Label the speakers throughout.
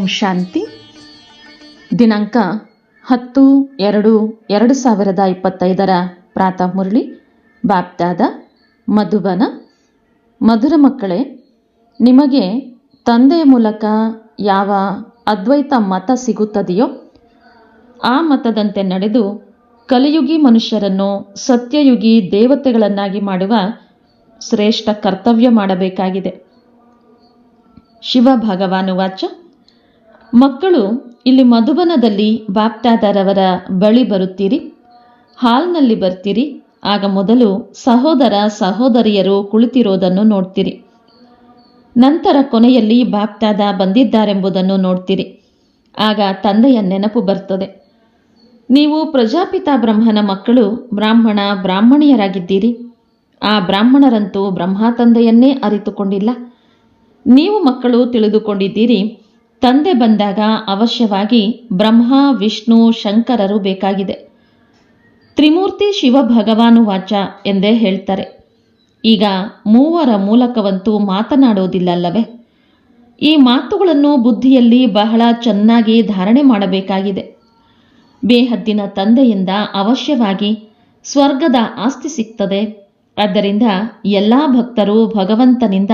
Speaker 1: ಓಂ ಶಾಂತಿ. ದಿನಾಂಕ ಹತ್ತು ಎರಡು ಎರಡು ಸಾವಿರದ ಇಪ್ಪತ್ತೈದರ ಪ್ರಾತಃ ಮುರಳಿ. ಬಾಪ್ತಾದ ಮಧುಬನ. ಮಧುರ ಮಕ್ಕಳೇ, ನಿಮಗೆ ತಂದೆಯ ಮೂಲಕ ಯಾವ ಅದ್ವೈತ ಮತ ಸಿಗುತ್ತದೆಯೋ, ಆ ಮತದಂತೆ ನಡೆದು ಕಲಿಯುಗಿ ಮನುಷ್ಯರನ್ನು ಸತ್ಯಯುಗಿ ದೇವತೆಗಳನ್ನಾಗಿ ಮಾಡುವ ಶ್ರೇಷ್ಠ ಕರ್ತವ್ಯ ಮಾಡಬೇಕಾಗಿದೆ. ಶಿವ ಭಗವಾನು ವಾಚ. ಮಕ್ಕಳು, ಇಲ್ಲಿ ಮಧುಬನದಲ್ಲಿ ಬಾಪ್ಟಾದರವರ ಬಳಿ ಬರುತ್ತೀರಿ, ಹಾಲ್ನಲ್ಲಿ ಬರ್ತೀರಿ, ಆಗ ಮೊದಲು ಸಹೋದರ ಸಹೋದರಿಯರು ಕುಳಿತಿರೋದನ್ನು ನೋಡ್ತೀರಿ. ನಂತರ ಕೊನೆಯಲ್ಲಿ ಬಾಪ್ಟಾದ ಬಂದಿದ್ದಾರೆಂಬುದನ್ನು ನೋಡ್ತೀರಿ. ಆಗ ತಂದೆಯ ನೆನಪು ಬರ್ತದೆ. ನೀವು ಪ್ರಜಾಪಿತ ಬ್ರಹ್ಮನ ಮಕ್ಕಳು, ಬ್ರಾಹ್ಮಣ ಬ್ರಾಹ್ಮಣಿಯರಾಗಿದ್ದೀರಿ. ಆ ಬ್ರಾಹ್ಮಣರಂತೂ ಬ್ರಹ್ಮ ತಂದೆಯನ್ನೇ ಅರಿತುಕೊಂಡಿಲ್ಲ. ನೀವು ಮಕ್ಕಳು ತಿಳಿದುಕೊಂಡಿದ್ದೀರಿ ತಂದೆ ಬಂದಾಗ ಅವಶ್ಯವಾಗಿ ಬ್ರಹ್ಮ, ವಿಷ್ಣು, ಶಂಕರರು ಬೇಕಾಗಿದೆ. ತ್ರಿಮೂರ್ತಿ ಶಿವ ಭಗವಾನು ವಾಚ ಎಂದೇ ಹೇಳ್ತಾರೆ. ಈಗ ಮೂವರ ಮೂಲಕವಂತೂ ಮಾತನಾಡೋದಿಲ್ಲಲ್ಲವೇ? ಈ ಮಾತುಗಳನ್ನು ಬುದ್ಧಿಯಲ್ಲಿ ಬಹಳ ಚೆನ್ನಾಗಿ ಧಾರಣೆ ಮಾಡಬೇಕಾಗಿದೆ. ಬೇಹದ್ದಿನ ತಂದೆಯಿಂದ ಅವಶ್ಯವಾಗಿ ಸ್ವರ್ಗದ ಆಸ್ತಿ ಸಿಗ್ತದೆ. ಆದ್ದರಿಂದ ಎಲ್ಲ ಭಕ್ತರು ಭಗವಂತನಿಂದ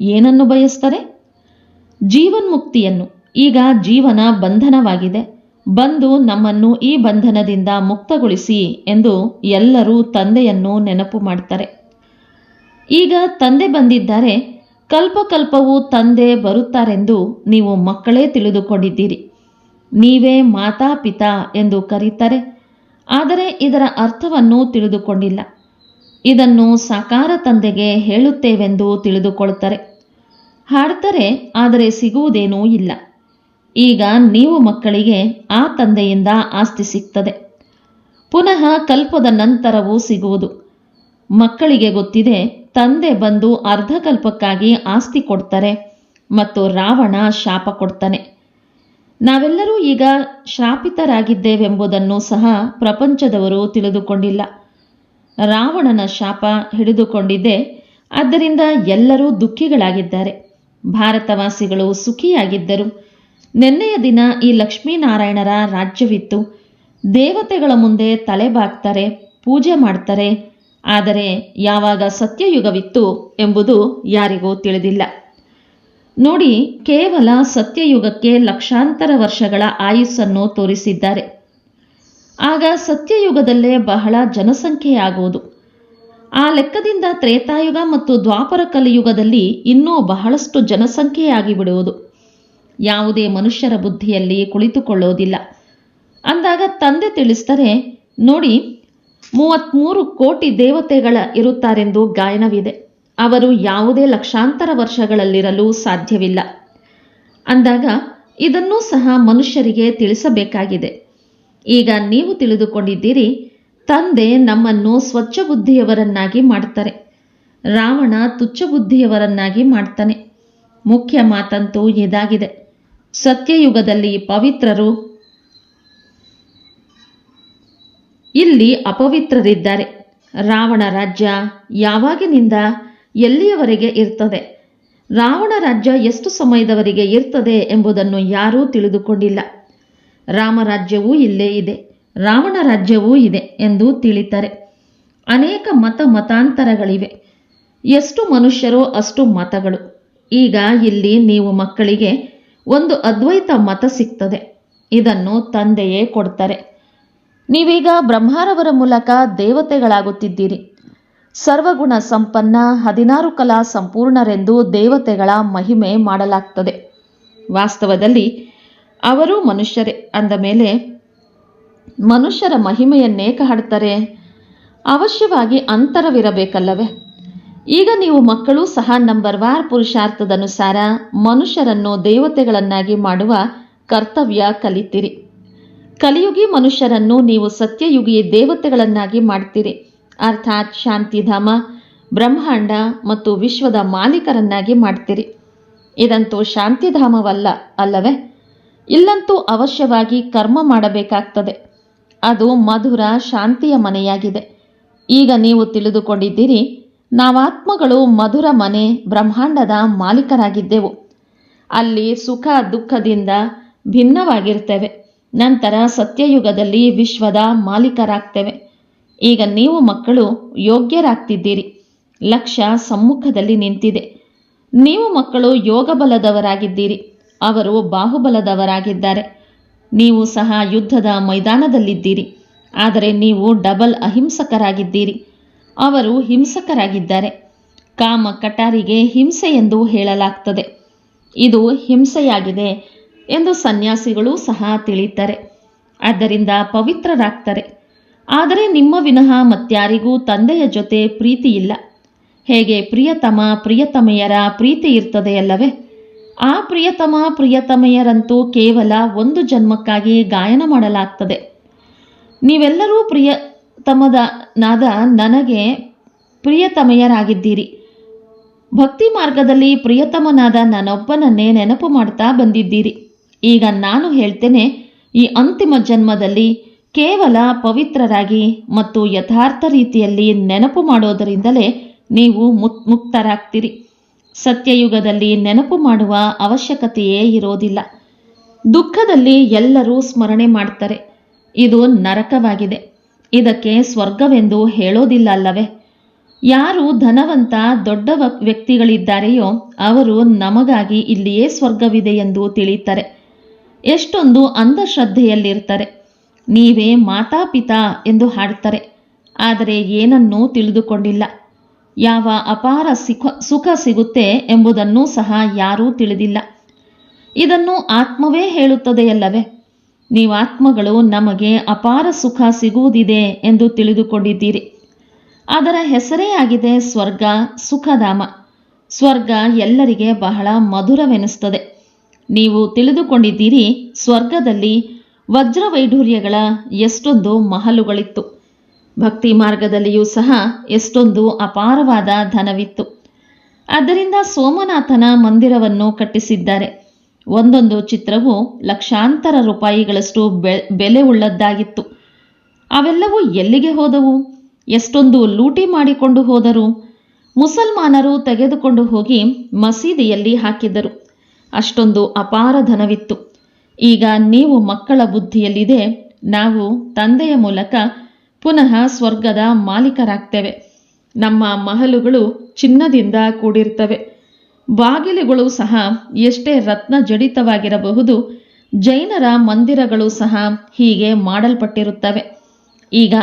Speaker 1: ಏನನ್ನು ಬಯಸ್ತಾರೆ? ಜೀವನ್ಮುಕ್ತಿಯನ್ನು. ಈಗ ಜೀವನ ಬಂಧನವಾಗಿದೆ. ಬಂದು ನಮ್ಮನ್ನು ಈ ಬಂಧನದಿಂದ ಮುಕ್ತಗೊಳಿಸಿ ಎಂದು ಎಲ್ಲರೂ ತಂದೆಯನ್ನು ನೆನಪು ಮಾಡ್ತಾರೆ. ಈಗ ತಂದೆ ಬಂದಿದ್ದಾರೆ. ಕಲ್ಪಕಲ್ಪವು ತಂದೆ ಬರುತ್ತಾರೆಂದು ನೀವು ಮಕ್ಕಳೇ ತಿಳಿದುಕೊಂಡಿದ್ದೀರಿ. ನೀವೇ ಮಾತಾ ಪಿತಾ ಎಂದು ಕರೀತಾರೆ. ಆದರೆ ಇದರ ಅರ್ಥವನ್ನು ತಿಳಿದುಕೊಂಡಿಲ್ಲ. ಇದನ್ನು ಸಾಕಾರ ತಂದೆಗೆ ಹೇಳುತ್ತೇವೆಂದು ತಿಳಿದುಕೊಳ್ತಾರೆ. ಹಾಡ್ತಾರೆ ಆದರೆ ಸಿಗುವುದೇನೂ ಇಲ್ಲ. ಈಗ ನೀವು ಮಕ್ಕಳಿಗೆ ಆ ತಂದೆಯಿಂದ ಆಸ್ತಿ ಸಿಗ್ತದೆ. ಪುನಃ ಕಲ್ಪದ ನಂತರವೂ ಸಿಗುವುದು. ಮಕ್ಕಳಿಗೆ ಗೊತ್ತಿದೆ, ತಂದೆ ಬಂದು ಅರ್ಧಕಲ್ಪಕ್ಕಾಗಿ ಆಸ್ತಿ ಕೊಡ್ತಾರೆ ಮತ್ತು ರಾವಣ ಶಾಪ ಕೊಡ್ತಾನೆ. ನಾವೆಲ್ಲರೂ ಈಗ ಶಾಪಿತರಾಗಿದ್ದೇವೆಂಬುದನ್ನು ಸಹ ಪ್ರಪಂಚದವರು ತಿಳಿದುಕೊಂಡಿಲ್ಲ. ರಾವಣನ ಶಾಪ ಹಿಡಿದುಕೊಂಡಿದ್ದೆ, ಆದ್ದರಿಂದ ಎಲ್ಲರೂ ದುಃಖಿಗಳಾಗಿದ್ದಾರೆ. ಭಾರತವಾಸಿಗಳು ಸುಖಿಯಾಗಿದ್ದರು. ನಿನ್ನೆಯ ದಿನ ಈ ಲಕ್ಷ್ಮೀನಾರಾಯಣರ ರಾಜ್ಯವಿತ್ತು. ದೇವತೆಗಳ ಮುಂದೆ ತಲೆ ಬಾಗ್ತಾರೆ, ಪೂಜೆ ಮಾಡ್ತಾರೆ. ಆದರೆ ಯಾವಾಗ ಸತ್ಯಯುಗವಿತ್ತು ಎಂಬುದು ಯಾರಿಗೂ ತಿಳಿದಿಲ್ಲ. ನೋಡಿ, ಕೇವಲ ಸತ್ಯಯುಗಕ್ಕೆ ಲಕ್ಷಾಂತರ ವರ್ಷಗಳ ಆಯುಸ್ಸನ್ನು ತೋರಿಸಿದ್ದಾರೆ. ಆಗ ಸತ್ಯಯುಗದಲ್ಲೇ ಬಹಳ ಜನಸಂಖ್ಯೆಯಾಗುವುದು. ಆ ಲೆಕ್ಕದಿಂದ ತ್ರೇತಾಯುಗ ಮತ್ತು ದ್ವಾಪರ ಕಲಿಯುಗದಲ್ಲಿ ಇನ್ನೂ ಬಹಳಷ್ಟು ಜನಸಂಖ್ಯೆಯಾಗಿ ಬಿಡುವುದು. ಯಾವುದೇ ಮನುಷ್ಯರ ಬುದ್ಧಿಯಲ್ಲಿ ಕುಳಿತುಕೊಳ್ಳೋದಿಲ್ಲ ಅಂದಾಗ ತಂದೆ ತಿಳಿಸ್ತಾರೆ ನೋಡಿ, ಮೂವತ್ತ್ಮೂರು ಕೋಟಿ ದೇವತೆಗಳ ಇರುತ್ತಾರೆಂದು ಗಾಯನವಿದೆ. ಅವರು ಯಾವುದೇ ಲಕ್ಷಾಂತರ ವರ್ಷಗಳಲ್ಲಿರಲು ಸಾಧ್ಯವಿಲ್ಲ. ಅಂದಾಗ ಇದನ್ನೂ ಸಹ ಮನುಷ್ಯರಿಗೆ ತಿಳಿಸಬೇಕಾಗಿದೆ. ಈಗ ನೀವು ತಿಳಿದುಕೊಂಡಿದ್ದೀರಿ ತಂದೆ ನಮ್ಮನ್ನು ಸ್ವಚ್ಛ ಬುದ್ಧಿಯವರನ್ನಾಗಿ ಮಾಡ್ತಾರೆ. ರಾವಣ ತುಚ್ಛ ಬುದ್ಧಿಯವರನ್ನಾಗಿ ಮಾಡ್ತಾನೆ. ಮುಖ್ಯ ಮಾತಂತೂ ಇದಾಗಿದೆ. ಸತ್ಯಯುಗದಲ್ಲಿ ಪವಿತ್ರರು ಇಲ್ಲಿ ಅಪವಿತ್ರರಿದ್ದಾರೆ. ರಾವಣ ರಾಜ್ಯ ಯಾವಾಗಿನಿಂದ ಎಲ್ಲಿಯವರೆಗೆ ಇರ್ತದೆ? ರಾವಣ ರಾಜ್ಯ ಎಷ್ಟು ಸಮಯದವರೆಗೆ ಇರ್ತದೆ ಎಂಬುದನ್ನು ಯಾರೂ ತಿಳಿದುಕೊಂಡಿಲ್ಲ. ರಾಮರಾಜ್ಯವೂ ಇಲ್ಲೇ ಇದೆ. ರಾವಣ ರಾಜ್ಯವೂ ಇದೆ ಎಂದು ತಿಳಿತಾರೆ. ಅನೇಕ ಮತ ಮತಾಂತರಗಳಿವೆ. ಎಷ್ಟು ಮನುಷ್ಯರೋ ಅಷ್ಟು ಮತಗಳು. ಈಗ ಇಲ್ಲಿ ನೀವು ಮಕ್ಕಳಿಗೆ ಒಂದು ಅದ್ವೈತ ಮತ ಸಿಗ್ತದೆ. ಇದನ್ನು ತಂದೆಯೇ ಕೊಡ್ತಾರೆ. ನೀವೀಗ ಬ್ರಹ್ಮಾರವರ ಮೂಲಕ ದೇವತೆಗಳಾಗುತ್ತಿದ್ದೀರಿ. ಸರ್ವಗುಣ ಸಂಪನ್ನ ಹದಿನಾರು ಕಲಾ ಸಂಪೂರ್ಣರೆಂದು ದೇವತೆಗಳ ಮಹಿಮೆ ಮಾಡಲಾಗ್ತದೆ. ವಾಸ್ತವದಲ್ಲಿ ಅವರು ಮನುಷ್ಯರೇ ಅಂದ ಮೇಲೆ ಮನುಷ್ಯರ ಮಹಿಮೆಯನ್ನೇಕೆ ಹಾಡ್ತಾರೆ ಅವಶ್ಯವಾಗಿ ಅಂತರವಿರಬೇಕಲ್ಲವೇ? ಈಗ ನೀವು ಮಕ್ಕಳು ಸಹ ನಂಬರ್ ವಾರ್ ಪುರುಷಾರ್ಥದನುಸಾರ ಮನುಷ್ಯರನ್ನು ದೇವತೆಗಳನ್ನಾಗಿ ಮಾಡುವ ಕರ್ತವ್ಯ ಕಲಿತೀರಿ. ಕಲಿಯುಗಿ ಮನುಷ್ಯರನ್ನು ನೀವು ಸತ್ಯಯುಗಿ ದೇವತೆಗಳನ್ನಾಗಿ ಮಾಡ್ತೀರಿ. ಅರ್ಥಾತ್ ಶಾಂತಿಧಾಮ, ಬ್ರಹ್ಮಾಂಡ ಮತ್ತು ವಿಶ್ವದ ಮಾಲೀಕರನ್ನಾಗಿ ಮಾಡ್ತೀರಿ. ಇದಂತೂ ಶಾಂತಿಧಾಮವಲ್ಲ ಅಲ್ಲವೇ? ಇಲ್ಲಂತೂ ಅವಶ್ಯವಾಗಿ ಕರ್ಮ ಮಾಡಬೇಕಾಗ್ತದೆ. ಅದು ಮಧುರ ಶಾಂತಿಯ ಮನೆಯಾಗಿದೆ. ಈಗ ನೀವು ತಿಳಿದುಕೊಂಡಿದ್ದೀರಿ, ನಾವಾತ್ಮಗಳು ಮಧುರ ಮನೆ ಬ್ರಹ್ಮಾಂಡದ ಮಾಲೀಕರಾಗಿದ್ದೆವು. ಅಲ್ಲಿ ಸುಖ ದುಃಖದಿಂದ ಭಿನ್ನವಾಗಿರ್ತೇವೆ. ನಂತರ ಸತ್ಯಯುಗದಲ್ಲಿ ವಿಶ್ವದ ಮಾಲೀಕರಾಗ್ತೇವೆ. ಈಗ ನೀವು ಮಕ್ಕಳು ಯೋಗ್ಯರಾಗ್ತಿದ್ದೀರಿ. ಲಕ್ಷ ಸಮ್ಮುಖದಲ್ಲಿ ನಿಂತಿದೆ. ನೀವು ಮಕ್ಕಳು ಯೋಗ ಬಲದವರಾಗಿದ್ದೀರಿ ಅವರು ಬಾಹುಬಲದವರಾಗಿದ್ದಾರೆ. ನೀವು ಸಹ ಯುದ್ಧದ ಮೈದಾನದಲ್ಲಿದ್ದೀರಿ. ಆದರೆ ನೀವು ಡಬಲ್ ಅಹಿಂಸಕರಾಗಿದ್ದೀರಿ. ಅವರು ಹಿಂಸಕರಾಗಿದ್ದಾರೆ. ಕಾಮ ಕಟಾರಿಗೆ ಹಿಂಸೆ ಎಂದು ಹೇಳಲಾಗ್ತದೆ. ಇದು ಹಿಂಸೆಯಾಗಿದೆ ಎಂದು ಸನ್ಯಾಸಿಗಳು ಸಹ ತಿಳಿತಾರೆ. ಆದ್ದರಿಂದ ಪವಿತ್ರರಾಗ್ತಾರೆ. ಆದರೆ ನಿಮ್ಮ ವಿನಃ ಮತ್ಯಾರಿಗೂ ತಂದೆಯ ಜೊತೆ ಪ್ರೀತಿ ಇಲ್ಲ ಹೇಗೆ ಪ್ರಿಯತಮ ಪ್ರಿಯತಮೆಯರ ಪ್ರೀತಿ ಇರ್ತದೆಯಲ್ಲವೇ ಆ ಪ್ರಿಯತಮ ಪ್ರಿಯತಮೆಯರಂತೂ ಕೇವಲ ಒಂದು ಜನ್ಮಕ್ಕಾಗಿ ಗಾಯನ ಮಾಡಲಾಗ್ತದೆ. ನೀವೆಲ್ಲರೂ ಪ್ರಿಯತಮದ ನಾದ ನನಗೆ ಪ್ರಿಯತಮೆಯರಾಗಿದ್ದೀರಿ. ಭಕ್ತಿ ಮಾರ್ಗದಲ್ಲಿ ಪ್ರಿಯತಮನಾದ ನಾನೊಬ್ಬನನ್ನೇ ನೆನಪು ಮಾಡ್ತಾ ಬಂದಿದ್ದೀರಿ. ಈಗ ನಾನು ಹೇಳ್ತೇನೆ, ಈ ಅಂತಿಮ ಜನ್ಮದಲ್ಲಿ ಕೇವಲ ಪವಿತ್ರರಾಗಿ ಮತ್ತು ಯಥಾರ್ಥ ರೀತಿಯಲ್ಲಿ ನೆನಪು ಮಾಡೋದರಿಂದಲೇ ನೀವು ಮುಕ್ ಮುಕ್ತರಾಗ್ತೀರಿ. ಸತ್ಯಯುಗದಲ್ಲಿ ನೆನಪು ಮಾಡುವ ಅವಶ್ಯಕತೆಯೇ ಇರೋದಿಲ್ಲ. ದುಃಖದಲ್ಲಿ ಎಲ್ಲರೂ ಸ್ಮರಣೆ ಮಾಡ್ತಾರೆ. ಇದು ನರಕವಾಗಿದೆ. ಇದಕ್ಕೆ ಸ್ವರ್ಗವೆಂದು ಹೇಳೋದಿಲ್ಲ ಅಲ್ಲವೇ? ಯಾರು ಧನವಂತ ದೊಡ್ಡ ವ್ಯಕ್ತಿಗಳಿದ್ದಾರೆಯೋ ಅವರು ನಮಗಾಗಿ ಇಲ್ಲಿಯೇ ಸ್ವರ್ಗವಿದೆ ಎಂದು ತಿಳಿತಾರೆ ಎಷ್ಟೊಂದು ಅಂಧಶ್ರದ್ಧೆಯಲ್ಲಿರ್ತಾರೆ. ನೀವೇ ಮಾತಾಪಿತಾ ಎಂದು ಹಾಡ್ತಾರೆ ಆದರೆ ಏನನ್ನೂ ತಿಳಿದುಕೊಂಡಿಲ್ಲ. ಯಾವ ಅಪಾರ ಸಿಖ, ಸುಖ ಸಿಗುತ್ತೆ ಎಂಬುದನ್ನು ಸಹ ಯಾರೂ ತಿಳಿದಿಲ್ಲ. ಇದನ್ನು ಆತ್ಮವೇ ಹೇಳುತ್ತದೆಯಲ್ಲವೇ? ನೀವಾತ್ಮಗಳು ನಮಗೆ ಅಪಾರ ಸುಖ ಸಿಗುವುದಿದೆ ಎಂದು ತಿಳಿದುಕೊಂಡಿದ್ದೀರಿ. ಅದರ ಹೆಸರೇ ಆಗಿದೆ ಸ್ವರ್ಗ, ಸುಖಧಾಮ. ಸ್ವರ್ಗ ಎಲ್ಲರಿಗೆ ಬಹಳ ಮಧುರವೆನಿಸ್ತದೆ ನೀವು ತಿಳಿದುಕೊಂಡಿದ್ದೀರಿ ಸ್ವರ್ಗದಲ್ಲಿ ವಜ್ರವೈಢೂರ್ಯಗಳ ಎಷ್ಟೊಂದು ಮಹಲುಗಳಿತ್ತು. ಭಕ್ತಿ ಮಾರ್ಗದಲ್ಲಿಯೂ ಸಹ ಎಷ್ಟೊಂದು ಅಪಾರವಾದ ಧನವಿತ್ತು. ಆದ್ದರಿಂದ ಸೋಮನಾಥನ ಮಂದಿರವನ್ನು ಕಟ್ಟಿಸಿದ್ದಾರೆ. ಒಂದೊಂದು ಚಿತ್ರವು ಲಕ್ಷಾಂತರ ರೂಪಾಯಿಗಳಷ್ಟು ಬೆಲೆ ಉಳ್ಳದ್ದಾಗಿತ್ತು ಅವೆಲ್ಲವೂ ಎಲ್ಲಿಗೆ ಹೋದವು? ಎಷ್ಟೊಂದು ಲೂಟಿ ಮಾಡಿಕೊಂಡು ಹೋದರು? ಮುಸಲ್ಮಾನರು ತೆಗೆದುಕೊಂಡು ಹೋಗಿ ಮಸೀದಿಯಲ್ಲಿ ಹಾಕಿದ್ದರು. ಅಷ್ಟೊಂದು ಅಪಾರ ಧನವಿತ್ತು. ಈಗ ನೀವು ಮಕ್ಕಳ ಬುದ್ಧಿಯಲ್ಲಿದೆ. ನಾವು ತಂದೆಯ ಮೂಲಕ ಪುನಃ ಸ್ವರ್ಗದ ಮಾಲೀಕರಾಗ್ತೇವೆ. ನಮ್ಮ ಮಹಲುಗಳು ಚಿನ್ನದಿಂದ ಕೂಡಿರ್ತವೆ. ಬಾಗಿಲುಗಳು ಸಹ ಎಷ್ಟೇ ರತ್ನ ಜಡಿತವಾಗಿರಬಹುದು, ಜೈನರ ಮಂದಿರಗಳು ಸಹ ಹೀಗೆ ಮಾಡಲ್ಪಟ್ಟಿರುತ್ತವೆ. ಈಗ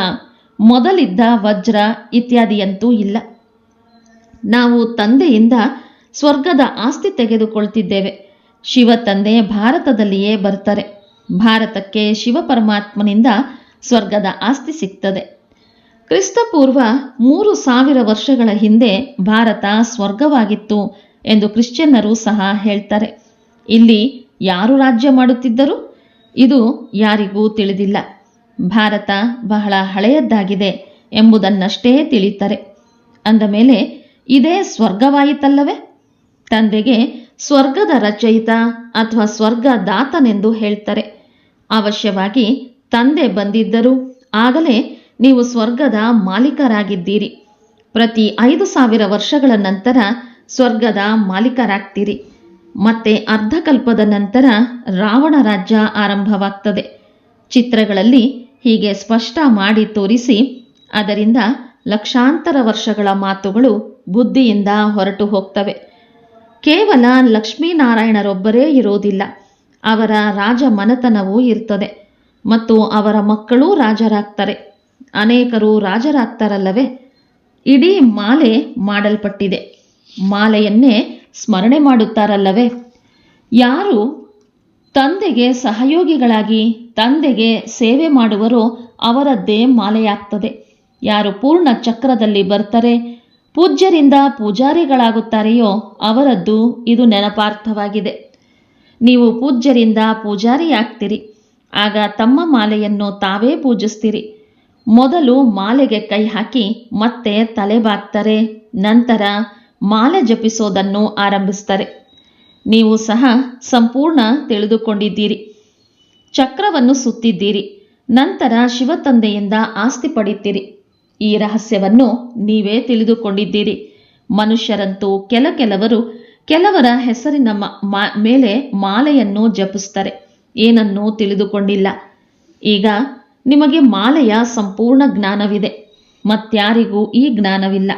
Speaker 1: ಮೊದಲಿದ್ದ ವಜ್ರ ಇತ್ಯಾದಿಯಂತೂ ಇಲ್ಲ. ನಾವು ತಂದೆಯಿಂದ ಸ್ವರ್ಗದ ಆಸ್ತಿ ತೆಗೆದುಕೊಳ್ತಿದ್ದೇವೆ. ಶಿವ ತಂದೆ ಭಾರತದಲ್ಲಿಯೇ ಬರ್ತಾರೆ. ಭಾರತಕ್ಕೆ ಶಿವ ಪರಮಾತ್ಮನಿಂದ ಸ್ವರ್ಗದ ಆಸ್ತಿ ಸಿಗ್ತದೆ. ಕ್ರಿಸ್ತಪೂರ್ವ ಮೂರು ಸಾವಿರ ವರ್ಷಗಳ ಹಿಂದೆ ಭಾರತ ಸ್ವರ್ಗವಾಗಿತ್ತು ಎಂದು ಕ್ರಿಶ್ಚಿಯನ್ನರು ಸಹ ಹೇಳ್ತಾರೆ. ಇಲ್ಲಿ ಯಾರು ರಾಜ್ಯ ಮಾಡುತ್ತಿದ್ದರು? ಇದು ಯಾರಿಗೂ ತಿಳಿದಿಲ್ಲ. ಭಾರತ ಬಹಳ ಹಳೆಯದ್ದಾಗಿದೆ ಎಂಬುದನ್ನಷ್ಟೇ ತಿಳಿತಾರೆ. ಅಂದ ಮೇಲೆ, ಇದೇ ಸ್ವರ್ಗವಾಯಿತಲ್ಲವೇ? ತಂದೆಗೆ ಸ್ವರ್ಗದ ರಚಯಿತ ಅಥವಾ ಸ್ವರ್ಗದಾತನೆಂದು ಹೇಳ್ತಾರೆ. ಅವಶ್ಯವಾಗಿ ತಂದೆ ಬಂದಿದ್ದರು ಆಗಲೇ ನೀವು ಸ್ವರ್ಗದ ಮಾಲೀಕರಾಗಿದ್ದೀರಿ. ಪ್ರತಿ ಐದು ಸಾವಿರ ವರ್ಷಗಳ ನಂತರ ಸ್ವರ್ಗದ ಮಾಲೀಕರಾಗ್ತೀರಿ. ಮತ್ತೆ ಅರ್ಧಕಲ್ಪದ ನಂತರ ರಾವಣ ರಾಜ್ಯ ಆರಂಭವಾಗ್ತದೆ. ಚಿತ್ರಗಳಲ್ಲಿ ಹೀಗೆ ಸ್ಪಷ್ಟ ಮಾಡಿ ತೋರಿಸಿ, ಅದರಿಂದ ಲಕ್ಷಾಂತರ ವರ್ಷಗಳ ಮಾತುಗಳು ಬುದ್ಧಿಯಿಂದ ಹೊರಟು ಹೋಗ್ತವೆ. ಕೇವಲ ಲಕ್ಷ್ಮೀನಾರಾಯಣರೊಬ್ಬರೇ ಇರೋದಿಲ್ಲ. ಅವರ ರಾಜ ಮನತನವೂ ಇರ್ತದೆ. ಮತ್ತು ಅವರ ಮಕ್ಕಳೂ ರಾಜರಾಗ್ತಾರೆ. ಅನೇಕರು ರಾಜರಾಗ್ತಾರಲ್ಲವೇ? ಇಡೀ ಮಾಲೆ ಮಾಡಲ್ಪಟ್ಟಿದೆ. ಮಾಲೆಯನ್ನೇ ಸ್ಮರಣೆ ಮಾಡುತ್ತಾರಲ್ಲವೇ? ಯಾರು ತಂದೆಗೆ ಸಹಯೋಗಿಗಳಾಗಿ ತಂದೆಗೆ ಸೇವೆ ಮಾಡುವರೋ ಅವರದ್ದೇ ಮಾಲೆಯಾಗ್ತದೆ. ಯಾರು ಪೂರ್ಣ ಚಕ್ರದಲ್ಲಿ ಬರ್ತಾರೆ, ಪೂಜ್ಯರಿಂದ ಪೂಜಾರಿಗಳಾಗುತ್ತಾರೆಯೋ ಅವರದ್ದು ಇದು ನೆನಪಾರ್ಥವಾಗಿದೆ. ನೀವು ಪೂಜ್ಯರಿಂದ ಪೂಜಾರಿಯಾಗ್ತೀರಿ. ಆಗ ತಮ್ಮ ಮಾಲೆಯನ್ನು ತಾವೇ ಪೂಜಿಸ್ತೀರಿ. ಮೊದಲು ಮಾಲೆಗೆ ಕೈ ಹಾಕಿ ಮತ್ತೆ ತಲೆ ಬಾಗ್ತಾರೆ, ನಂತರ ಮಾಲೆ ಜಪಿಸೋದನ್ನು ಆರಂಭಿಸ್ತಾರೆ. ನೀವು ಸಹ ಸಂಪೂರ್ಣ ತಿಳಿದುಕೊಂಡಿದ್ದೀರಿ. ಚಕ್ರವನ್ನು ಸುತ್ತಿದ್ದೀರಿ, ನಂತರ ಶಿವತಂದೆಯಿಂದ ಆಸ್ತಿ ಪಡಿತೀರಿ. ಈ ರಹಸ್ಯವನ್ನು ನೀವೇ ತಿಳಿದುಕೊಂಡಿದ್ದೀರಿ. ಮನುಷ್ಯರಂತೂ ಕೆಲ ಕೆಲವರು ಕೆಲವರ ಹೆಸರಿನ ಮೇಲೆ ಮಾಲೆಯನ್ನು ಜಪಿಸ್ತಾರೆ. ಏನನ್ನೂ ತಿಳಿದುಕೊಂಡಿಲ್ಲ. ಈಗ ನಿಮಗೆ ಮಾಲೆಯ ಸಂಪೂರ್ಣ ಜ್ಞಾನವಿದೆ. ಮತ್ಯಾರಿಗೂ ಈ ಜ್ಞಾನವಿಲ್ಲ.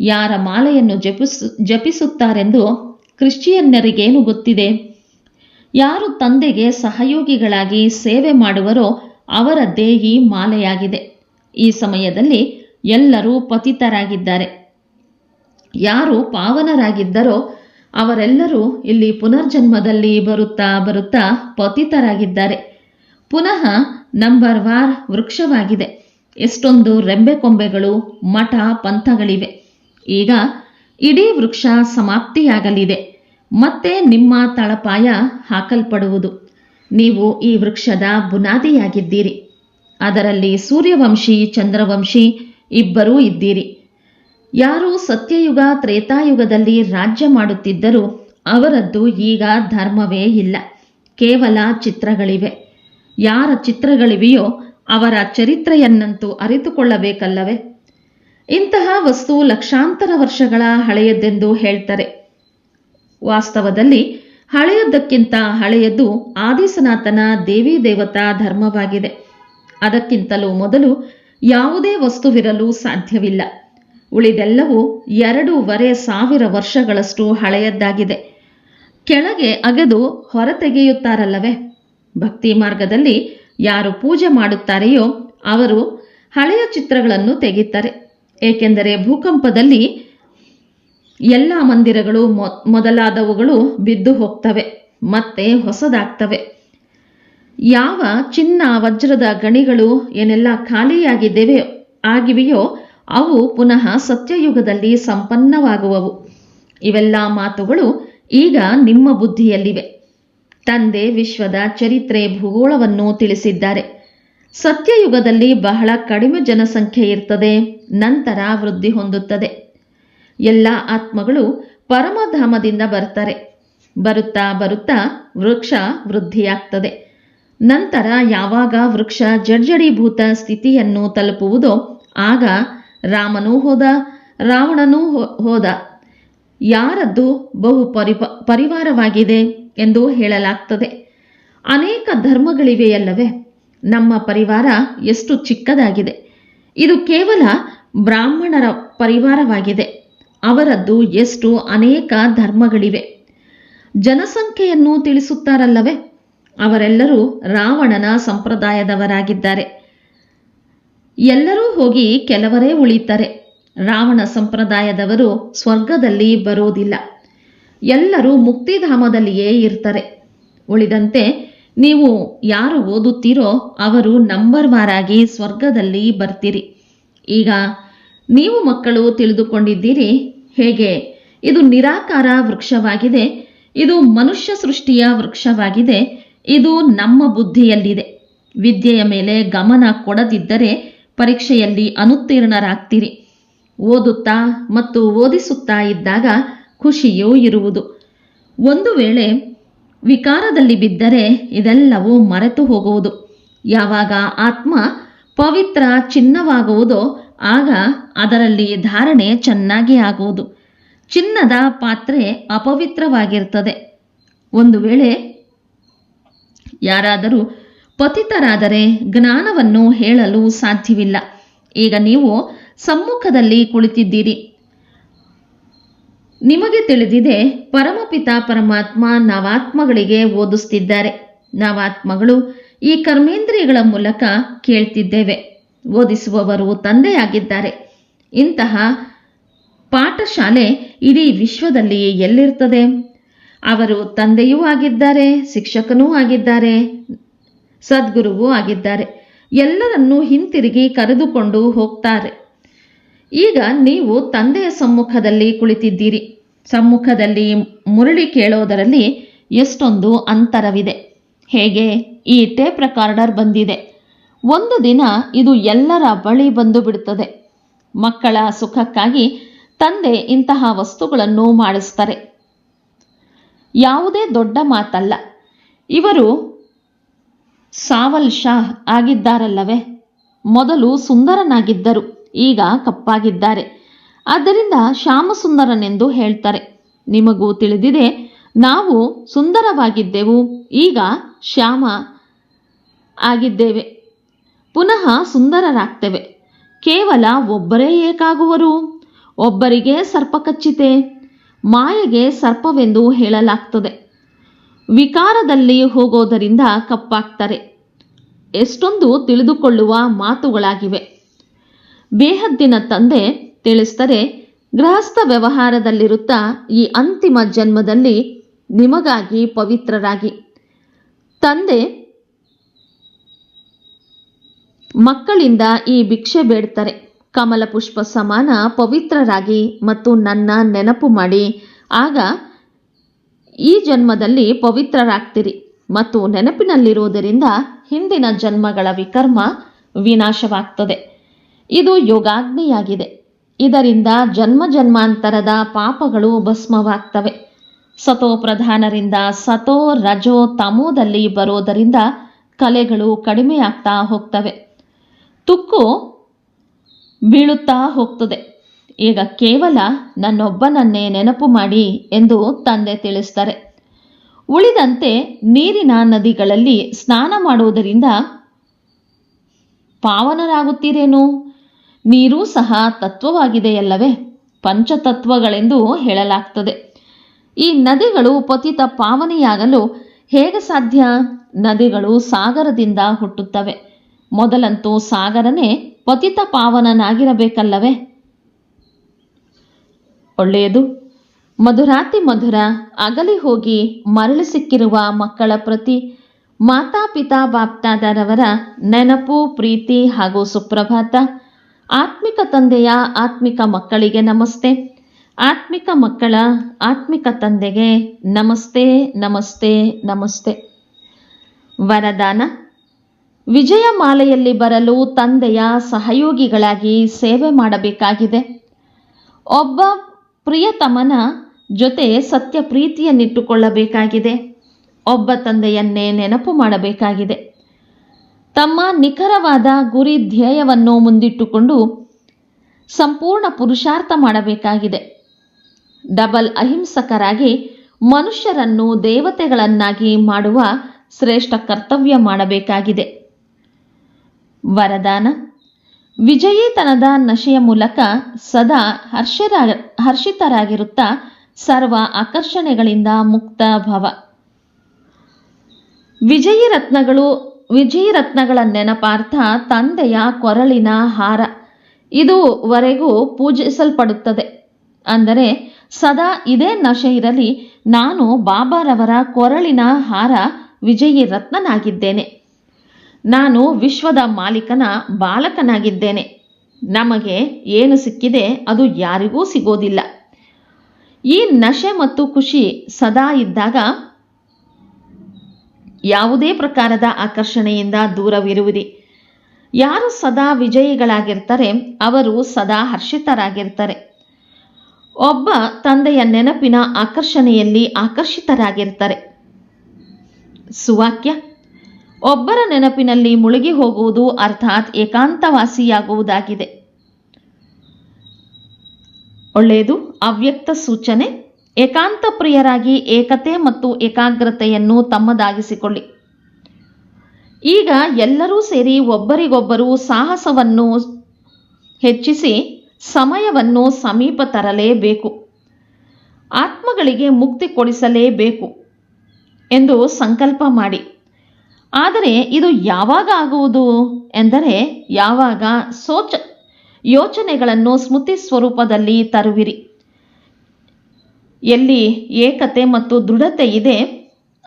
Speaker 1: ಯಾರ ಮಾಲೆಯನ್ನು ಜಪಿಸು, ಜಪಿಸುತ್ತಾರೆಂದು ಕ್ರಿಶ್ಚಿಯನ್ನರಿಗೇನು ಗೊತ್ತಿದೆ? ಯಾರು ತಂದೆಗೆ ಸಹಯೋಗಿಗಳಾಗಿ ಸೇವೆ ಮಾಡುವರೋ ಅವರ ದೇಹಿ ಮಾಲೆಯಾಗಿದೆ. ಈ ಸಮಯದಲ್ಲಿ ಎಲ್ಲರೂ ಪತಿತರಾಗಿದ್ದಾರೆ. ಯಾರು ಪಾವನರಾಗಿದ್ದರೋ ಅವರೆಲ್ಲರೂ ಇಲ್ಲಿ ಪುನರ್ಜನ್ಮದಲ್ಲಿ ಬರುತ್ತಾ ಬರುತ್ತಾ ಪತಿತರಾಗಿದ್ದಾರೆ. ಪುನಃ ನಂಬರ್ ವಾರ್ ವೃಕ್ಷವಾಗಿದೆ. ಎಷ್ಟೊಂದು ರೆಂಬೆ ಕೊಂಬೆಗಳು, ಮಠ, ಪಂಥಗಳಿವೆ. ಈಗ ಇಡೀ ವೃಕ್ಷ ಸಮಾಪ್ತಿಯಾಗಲಿದೆ. ಮತ್ತೆ ನಿಮ್ಮ ತಳಪಾಯ ಹಾಕಲ್ಪಡುವುದು. ನೀವು ಈ ವೃಕ್ಷದ ಬುನಾದಿಯಾಗಿದ್ದೀರಿ. ಅದರಲ್ಲಿ ಸೂರ್ಯವಂಶಿ, ಚಂದ್ರವಂಶಿ ಇಬ್ಬರೂ ಇದ್ದೀರಿ. ಯಾರು ಸತ್ಯಯುಗ ತ್ರೇತಾಯುಗದಲ್ಲಿ ರಾಜ್ಯ ಮಾಡುತ್ತಿದ್ದರೂ ಅವರದ್ದು ಈಗ ಧರ್ಮವೇ ಇಲ್ಲ. ಕೇವಲ ಚಿತ್ರಗಳಿವೆ. ಯಾರ ಚಿತ್ರಗಳಿವೆಯೋ ಅವರ ಚರಿತ್ರೆಯನ್ನಂತೂ ಅರಿತುಕೊಳ್ಳಬೇಕಲ್ಲವೇ? ಇಂತಹ ವಸ್ತು ಲಕ್ಷಾಂತರ ವರ್ಷಗಳ ಹಳೆಯದೆಂದು ಹೇಳ್ತಾರೆ. ವಾಸ್ತವದಲ್ಲಿ ಹಳೆಯದಕ್ಕಿಂತ ಹಳೆಯದು ಆದಿಸನಾತನ ದೇವಿ ದೇವತಾ ಧರ್ಮವಾಗಿದೆ. ಅದಕ್ಕಿಂತಲೂ ಮೊದಲು ಯಾವುದೇ ವಸ್ತುವಿರಲು ಸಾಧ್ಯವಿಲ್ಲ. ಉಳಿದೆಲ್ಲವೂ ಎರಡೂವರೆ ಸಾವಿರ ವರ್ಷಗಳಷ್ಟು ಹಳೆಯದ್ದಾಗಿದೆ. ಕೆಳಗೆ ಅಗೆದು ಹೊರತೆಗೆಯುತ್ತಾರಲ್ಲವೇ? ಭಕ್ತಿ ಮಾರ್ಗದಲ್ಲಿ ಯಾರು ಪೂಜೆ ಮಾಡುತ್ತಾರೆಯೋ ಅವರು ಹಳೆಯ ಚಿತ್ರಗಳನ್ನು ತೆಗೆಯುತ್ತಾರೆ. ಏಕೆಂದರೆ ಭೂಕಂಪದಲ್ಲಿ ಎಲ್ಲ ಮಂದಿರಗಳು ಮೊದಲಾದವುಗಳು ಬಿದ್ದು ಹೋಗ್ತವೆ, ಮತ್ತೆ ಹೊಸದಾಗ್ತವೆ. ಯಾವ ಚಿನ್ನ, ವಜ್ರದ ಗಣಿಗಳು ಏನೆಲ್ಲ ಖಾಲಿಯಾಗಿದ್ದೇವೆ, ಆಗಿವೆಯೋ ಅವು ಪುನಃ ಸತ್ಯಯುಗದಲ್ಲಿ ಸಂಪನ್ನವಾಗುವವು. ಇವೆಲ್ಲ ಮಾತುಗಳು ಈಗ ನಿಮ್ಮ ಬುದ್ಧಿಯಲ್ಲಿವೆ. ತಂದೆ ವಿಶ್ವದ ಚರಿತ್ರೆ ಭೂಗೋಳವನ್ನು ತಿಳಿಸಿದ್ದಾರೆ. ಸತ್ಯಯುಗದಲ್ಲಿ ಬಹಳ ಕಡಿಮೆ ಜನಸಂಖ್ಯೆ ಇರ್ತದೆ, ನಂತರ ವೃದ್ಧಿ ಹೊಂದುತ್ತದೆ. ಎಲ್ಲ ಆತ್ಮಗಳು ಪರಮಧಾಮದಿಂದ ಬರ್ತಾರೆ ಬರುತ್ತಾ ಬರುತ್ತಾ ವೃಕ್ಷ ವೃದ್ಧಿಯಾಗ್ತದೆ. ನಂತರ ಯಾವಾಗ ವೃಕ್ಷ ಜರ್ಜಡೀಭೂತ ಸ್ಥಿತಿಯನ್ನು ತಲುಪುವುದೋ ಆಗ ರಾಮನೂ ಹೋದ, ರಾವಣನೂ ಹೋದ. ಯಾರದ್ದು ಬಹು ಪರಿಪ, ಪರಿವಾರವಾಗಿದೆ ಎಂದು ಹೇಳಲಾಗ್ತದೆ. ಅನೇಕ ಧರ್ಮಗಳಿವೆಯಲ್ಲವೇ? ನಮ್ಮ ಪರಿವಾರ ಎಷ್ಟು ಚಿಕ್ಕದಾಗಿದೆ. ಇದು ಕೇವಲ ಬ್ರಾಹ್ಮಣರ ಪರಿವಾರವಾಗಿದೆ. ಅವರದ್ದು ಎಷ್ಟು ಅನೇಕ ಧರ್ಮಗಳಿವೆ. ಜನಸಂಖ್ಯೆಯನ್ನು ತಿಳಿಸುತ್ತಾರಲ್ಲವೇ? ಅವರೆಲ್ಲರೂ ರಾವಣನ ಸಂಪ್ರದಾಯದವರಾಗಿದ್ದಾರೆ. ಎಲ್ಲರೂ ಹೋಗಿ ಕೆಲವರೇ ಉಳಿತಾರೆ ರಾವಣ ಸಂಪ್ರದಾಯದವರು ಸ್ವರ್ಗದಲ್ಲಿ ಬರೋದಿಲ್ಲ ಎಲ್ಲರೂ ಮುಕ್ತಿಧಾಮದಲ್ಲಿಯೇ ಇರ್ತಾರೆ. ಉಳಿದಂತೆ ನೀವು ಯಾರು ಓದುತ್ತೀರೋ ಅವರು ನಂಬರ್ ವಾರಾಗಿ ಸ್ವರ್ಗದಲ್ಲಿ ಬರ್ತೀರಿ. ಈಗ ನೀವು ಮಕ್ಕಳು ತಿಳಿದುಕೊಂಡಿದ್ದೀರಿ. ಹೇಗೆ? ಇದು ನಿರಾಕಾರ ವೃಕ್ಷವಾಗಿದೆ. ಇದು ಮನುಷ್ಯ ಸೃಷ್ಟಿಯ ವೃಕ್ಷವಾಗಿದೆ. ಇದು ನಮ್ಮ ಬುದ್ಧಿಯಲ್ಲಿದೆ. ವಿದ್ಯೆಯ ಮೇಲೆ ಗಮನ ಕೊಡದಿದ್ದರೆ ಪರೀಕ್ಷೆಯಲ್ಲಿ ಅನುತ್ತೀರ್ಣರಾಗ್ತೀರಿ. ಓದುತ್ತಾ ಮತ್ತು ಓದಿಸುತ್ತಾ ಇದ್ದಾಗ ಖುಷಿಯೂ ಇರುವುದು. ಒಂದು ವೇಳೆ ವಿಕಾರದಲ್ಲಿ ಬಿದ್ದರೆ ಇದೆಲ್ಲವೂ ಮರೆತು ಹೋಗುವುದು. ಯಾವಾಗ ಆತ್ಮ ಪವಿತ್ರ ಚಿನ್ನವಾಗುವುದೋ ಆಗ ಅದರಲ್ಲಿ ಧಾರಣೆ ಚೆನ್ನಾಗಿ ಆಗುವುದು. ಚಿನ್ನದ ಪಾತ್ರೆ ಅಪವಿತ್ರವಾಗಿರ್ತದೆ ಒಂದು ವೇಳೆ ಯಾರಾದರೂ ಪತಿತರಾದರೆ ಜ್ಞಾನವನ್ನು ಹೇಳಲು ಸಾಧ್ಯವಿಲ್ಲ. ಈಗ ನೀವು ಸಮ್ಮುಖದಲ್ಲಿ ಕುಳಿತಿದ್ದೀರಿ. ನಿಮಗೆ ತಿಳಿದಿದೆ, ಪರಮಪಿತ ಪರಮಾತ್ಮ ನವಾತ್ಮಗಳಿಗೆ ಓದಿಸ್ತಿದ್ದಾರೆ. ನವಾತ್ಮಗಳು ಈ ಕರ್ಮೇಂದ್ರಿಯಗಳ ಮೂಲಕ ಕೇಳ್ತಿದ್ದೇವೆ. ಓದಿಸುವವರು ತಂದೆಯಾಗಿದ್ದಾರೆ. ಇಂತಹ ಪಾಠಶಾಲೆ ಇಡೀ ವಿಶ್ವದಲ್ಲಿ ಎಲ್ಲಿರ್ತದೆ ಅವರು ತಂದೆಯೂ ಆಗಿದ್ದಾರೆ, ಶಿಕ್ಷಕನೂ ಆಗಿದ್ದಾರೆ ಸದ್ಗುರುವೂ ಆಗಿದ್ದಾರೆ. ಎಲ್ಲರನ್ನೂ ಹಿಂತಿರುಗಿ ಕರೆದುಕೊಂಡು ಹೋಗ್ತಾರೆ. ಈಗ ನೀವು ತಂದೆಯ ಸಮ್ಮುಖದಲ್ಲಿ ಕುಳಿತಿದ್ದೀರಿ. ಸಮ್ಮುಖದಲ್ಲಿ ಮುರಳಿ ಕೇಳೋದರಲ್ಲಿ ಎಷ್ಟೊಂದು ಅಂತರವಿದೆ. ಹೇಗೆ? ಈ ಟೇಪ್ ರೆಕಾರ್ಡರ್ ಬಂದಿದೆ. ಒಂದು ದಿನ ಇದು ಎಲ್ಲರ ಬಳಿ ಬಂದು ಬಿಡುತ್ತದೆ. ಮಕ್ಕಳ ಸುಖಕ್ಕಾಗಿ ತಂದೆ ಇಂತಹ ವಸ್ತುಗಳನ್ನು ಮಾಡಿಸ್ತಾರೆ. ಯಾವುದೇ ದೊಡ್ಡ ಮಾತಲ್ಲ. ಇವರು ಸಾವಲ್ ಶಾ ಆಗಿದ್ದಾರಲ್ಲವೇ? ಮೊದಲು ಸುಂದರನಾಗಿದ್ದರು, ಈಗ ಕಪ್ಪಾಗಿದ್ದಾರೆ. ಆದ್ದರಿಂದ ಶ್ಯಾಮಸುಂದರನೆಂದು ಹೇಳ್ತಾರೆ. ನಿಮಗೂ ತಿಳಿದಿದೆ, ನಾವು ಸುಂದರವಾಗಿದ್ದೆವು, ಈಗ ಶ್ಯಾಮ ಆಗಿದ್ದೇವೆ. ಪುನಃ ಸುಂದರರಾಗ್ತೇವೆ. ಕೇವಲ ಒಬ್ಬರೇ ಏಕಾಗುವರು? ಒಬ್ಬರಿಗೆ ಸರ್ಪ ಕಚ್ಚಿತೆ ಮಾಯೆಗೆ ಸರ್ಪವೆಂದು ಹೇಳಲಾಗ್ತದೆ. ವಿಕಾರದಲ್ಲಿ ಹೋಗೋದರಿಂದ ಕಪ್ಪಾಗ್ತಾರೆ. ಎಷ್ಟೊಂದು ತಿಳಿದುಕೊಳ್ಳುವ ಮಾತುಗಳಾಗಿವೆ. ಬೇಹದ್ದಿನ ತಂದೆ ತಿಳಿಸ್ತಾರೆ ಗೃಹಸ್ಥ ವ್ಯವಹಾರದಲ್ಲಿರುತ್ತಾ ಈ ಅಂತಿಮ ಜನ್ಮದಲ್ಲಿ ನಿಮಗಾಗಿ ಪವಿತ್ರರಾಗಿ. ತಂದೆ ಮಕ್ಕಳಿಂದ ಈ ಭಿಕ್ಷೆ ಬೇಡ್ತಾರೆ. ಕಮಲ ಪುಷ್ಪ ಸಮಾನ ಪವಿತ್ರರಾಗಿ ಮತ್ತು ನನ್ನ ನೆನಪು ಮಾಡಿ. ಆಗ ಈ ಜನ್ಮದಲ್ಲಿ ಪವಿತ್ರರಾಗ್ತಿರಿ ಮತ್ತು ನೆನಪಿನಲ್ಲಿರುವುದರಿಂದ ಹಿಂದಿನ ಜನ್ಮಗಳ ವಿಕರ್ಮ ವಿನಾಶವಾಗ್ತದೆ. ಇದು ಯೋಗಾಗ್ನಿಯಾಗಿದೆ. ಇದರಿಂದ ಜನ್ಮ ಜನ್ಮಾಂತರದ ಪಾಪಗಳು ಭಸ್ಮವಾಗ್ತವೆ. ಸತೋ ಪ್ರಧಾನರಿಂದ ಸತೋ ರಜೋ ತಮೋದಲ್ಲಿ ಬರೋದರಿಂದ ಕಲೆಗಳು ಕಡಿಮೆಯಾಗ್ತಾ ಹೋಗ್ತವೆ. ತುಕ್ಕು ಬೀಳುತ್ತಾ ಹೋಗ್ತದೆ. ಈಗ ಕೇವಲ ನನ್ನೊಬ್ಬನನ್ನೇ ನೆನಪು ಮಾಡಿ ಎಂದು ತಂದೆ ತಿಳಿಸ್ತಾರೆ. ಉಳಿದಂತೆ ನೀರಿನ ನದಿಗಳಲ್ಲಿ ಸ್ನಾನ ಮಾಡುವುದರಿಂದ ಪಾವನರಾಗುತ್ತೀರೇನು? ನೀರೂ ಸಹ ತತ್ವವಾಗಿದೆಯಲ್ಲವೇ? ಪಂಚತತ್ವಗಳೆಂದು ಹೇಳಲಾಗ್ತದೆ. ಈ ನದಿಗಳು ಪತಿತ ಪಾವನೆಯಾಗಲು ಹೇಗೆ ಸಾಧ್ಯ? ನದಿಗಳು ಸಾಗರದಿಂದ ಹುಟ್ಟುತ್ತವೆ. ಮೊದಲಂತೂ ಸಾಗರನೇ ಪತಿತ ಪಾವನನಾಗಿರಬೇಕಲ್ಲವೇ? ಒಳ್ಳೆಯದು. ಮಧುರಾತಿ ಮಧುರ, ಅಗಲಿ ಹೋಗಿ ಮರಳಿ ಸಿಕ್ಕಿರುವ ಮಕ್ಕಳ ಪ್ರತಿ ಮಾತಾಪಿತಾ ಬಾಪ್ತಾದರವರ ನೆನಪು, ಪ್ರೀತಿ ಹಾಗೂ ಸುಪ್ರಭಾತ. ಆತ್ಮಿಕ ತಂದೆಯ ಆತ್ಮಿಕ ಮಕ್ಕಳಿಗೆ ನಮಸ್ತೆ. ಆತ್ಮಿಕ ಮಕ್ಕಳ ಆತ್ಮಿಕ ತಂದೆಗೆ ನಮಸ್ತೆ ನಮಸ್ತೆ ನಮಸ್ತೆ. ವರದಾನ. ವಿಜಯ ಮಾಲೆಯಲ್ಲಿ ಬರಲು ತಂದೆಯ ಸಹಯೋಗಿಗಳಾಗಿ ಸೇವೆ ಮಾಡಬೇಕಾಗಿದೆ. ಒಬ್ಬ ಪ್ರಿಯತಮನ ಜೊತೆ ಸತ್ಯ ಪ್ರೀತಿಯನ್ನಿಟ್ಟುಕೊಳ್ಳಬೇಕಾಗಿದೆ. ಒಬ್ಬ ತಂದೆಯನ್ನೇ ನೆನಪು ಮಾಡಬೇಕಾಗಿದೆ. ತಮ್ಮ ನಿಖರವಾದ ಗುರಿ ಧ್ಯೇಯವನ್ನು ಮುಂದಿಟ್ಟುಕೊಂಡು ಸಂಪೂರ್ಣ ಪುರುಷಾರ್ಥ ಮಾಡಬೇಕಾಗಿದೆ. ಡಬಲ್ ಅಹಿಂಸಕರಾಗಿ ಮನುಷ್ಯರನ್ನು ದೇವತೆಗಳನ್ನಾಗಿ ಮಾಡುವ ಶ್ರೇಷ್ಠ ಕರ್ತವ್ಯ ಮಾಡಬೇಕಾಗಿದೆ. ವರದಾನ ವಿಜಯೀತನದ ನಶೆಯ ಮೂಲಕ ಸದಾ ಹರ್ಷರ ಹರ್ಷಿತರಾಗಿರುತ್ತಾ ಸರ್ವ ಆಕರ್ಷಣೆಗಳಿಂದ ಮುಕ್ತ ಭವ. ವಿಜಯಿ ರತ್ನಗಳು ವಿಜಯಿ ರತ್ನಗಳ ನೆನಪಾರ್ಥ ತಂದೆಯ ಕೊರಳಿನ ಹಾರ. ಇದುವರೆಗೂ ಪೂಜಿಸಲ್ಪಡುತ್ತದೆ. ಅಂದರೆ ಸದಾ ಇದೇ ನಶೆ ಇರಲಿ, ನಾನು ಬಾಬಾರವರ ಕೊರಳಿನ ಹಾರ ವಿಜಯಿ ರತ್ನನಾಗಿದ್ದೇನೆ ನಾನು ವಿಶ್ವದ ಮಾಲೀಕನ ಬಾಲಕನಾಗಿದ್ದೇನೆ. ನಮಗೆ ಏನು ಸಿಕ್ಕಿದೆ ಅದು ಯಾರಿಗೂ ಸಿಗೋದಿಲ್ಲ. ಈ ನಶೆ ಮತ್ತು ಖುಷಿ ಸದಾ ಇದ್ದಾಗ ಯಾವುದೇ ಪ್ರಕಾರದ ಆಕರ್ಷಣೆಯಿಂದ ದೂರವಿರುವಿರಿ. ಯಾರು ಸದಾ ವಿಜಯಿಗಳಾಗಿರ್ತಾರೆ, ಅವರು ಸದಾ ಹರ್ಷಿತರಾಗಿರ್ತಾರೆ. ಒಬ್ಬ ತಂದೆಯ ನೆನಪಿನ ಆಕರ್ಷಣೆಯಲ್ಲಿ ಆಕರ್ಷಿತರಾಗಿರ್ತಾರೆ. ಸುವಾಕ್ಯ ಒಬ್ಬರ ನೆನಪಿನಲ್ಲಿ ಮುಳುಗಿ ಹೋಗುವುದು ಅರ್ಥಾತ್ ಏಕಾಂತವಾಸಿಯಾಗುವುದಾಗಿದೆ. ಒಳ್ಳೆಯದು, ಅವ್ಯಕ್ತ ಸೂಚನೆ, ಏಕಾಂತ ಪ್ರಿಯರಾಗಿ ಏಕತೆ ಮತ್ತು ಏಕಾಗ್ರತೆಯನ್ನು ತಮ್ಮದಾಗಿಸಿಕೊಳ್ಳಿ. ಈಗ ಎಲ್ಲರೂ ಸೇರಿ ಒಬ್ಬರಿಗೊಬ್ಬರು ಸಾಹಸವನ್ನು ಹೆಚ್ಚಿಸಿ ಸಮಯವನ್ನು ಸಮೀಪ ತರಲೇಬೇಕು. ಆತ್ಮಗಳಿಗೆ ಮುಕ್ತಿ ಕೊಡಿಸಲೇಬೇಕು ಎಂದು ಸಂಕಲ್ಪ ಮಾಡಿ. ಆದರೆ ಇದು ಯಾವಾಗ ಆಗುವುದು ಎಂದರೆ ಯಾವಾಗ ಸೋಚ ಯೋಚನೆಗಳನ್ನು ಸ್ಮೃತಿ ಸ್ವರೂಪದಲ್ಲಿ ತರುವಿರಿ. ಎಲ್ಲಿ ಏಕತೆ ಮತ್ತು ದೃಢತೆ ಇದೆ,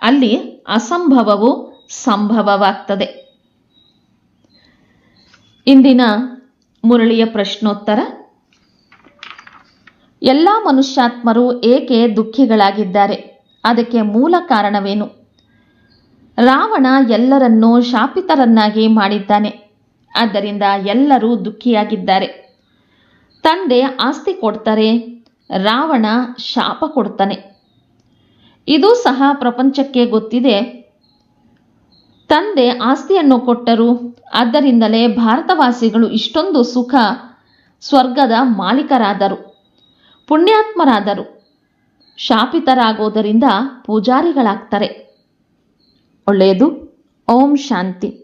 Speaker 1: ಅಲ್ಲಿ ಅಸಂಭವವು ಸಂಭವವಾಗ್ತದೆ. ಇಂದಿನ ಮುರಳಿಯ ಪ್ರಶ್ನೋತ್ತರ. ಎಲ್ಲ ಮನುಷ್ಯಾತ್ಮರು ಏಕೆ ದುಃಖಿಗಳಾಗಿದ್ದಾರೆ? ಅದಕ್ಕೆ ಮೂಲ ಕಾರಣವೇನು? ರಾವಣ ಎಲ್ಲರನ್ನೂ ಶಾಪಿತರನ್ನಾಗಿ ಮಾಡಿದ್ದಾನೆ. ಆದ್ದರಿಂದ ಎಲ್ಲರೂ ದುಃಖಿಯಾಗಿದ್ದಾರೆ. ತಂದೆ ಆಸ್ತಿ ಕೊಡ್ತಾರೆ, ರಾವಣ ಶಾಪ ಕೊಡ್ತಾನೆ. ಇದು ಸಹ ಪ್ರಪಂಚಕ್ಕೆ ಗೊತ್ತಿದೆ. ತಂದೆ ಆಸ್ತಿಯನ್ನು ಕೊಟ್ಟರು, ಆದ್ದರಿಂದಲೇ ಭಾರತವಾಸಿಗಳು ಇಷ್ಟೊಂದು ಸುಖ ಸ್ವರ್ಗದ ಮಾಲೀಕರಾದರು, ಪುಣ್ಯಾತ್ಮರಾದರು. ಶಾಪಿತರಾಗೋದರಿಂದ ಪೂಜಾರಿಗಳಾಗ್ತಾರೆ. ಒಳ್ಳೆಯದು. ಓಂ ಶಾಂತಿ.